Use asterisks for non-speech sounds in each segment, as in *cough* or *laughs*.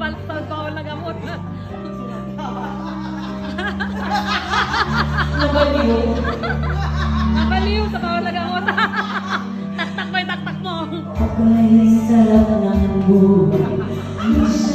bawal, bawal na gamot. Nabaliw. Nabaliw sa bawal na gamot. *laughs* taktak mo yung taktak mo. Abay, sarap ng buhay.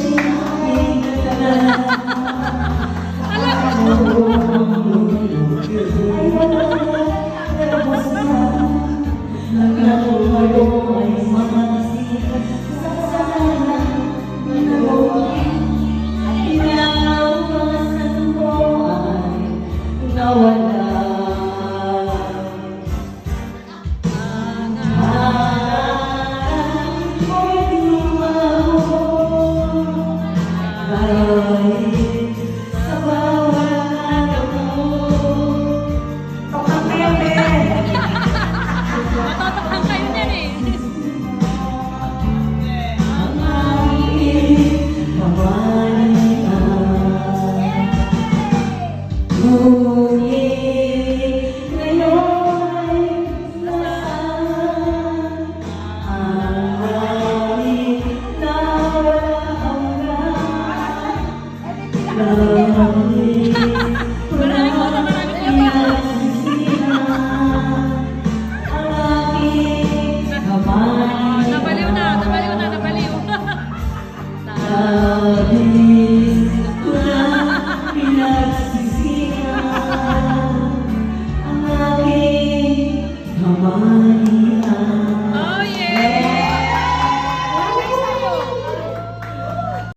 Nabaliw na, nabaliw na, nabaliw.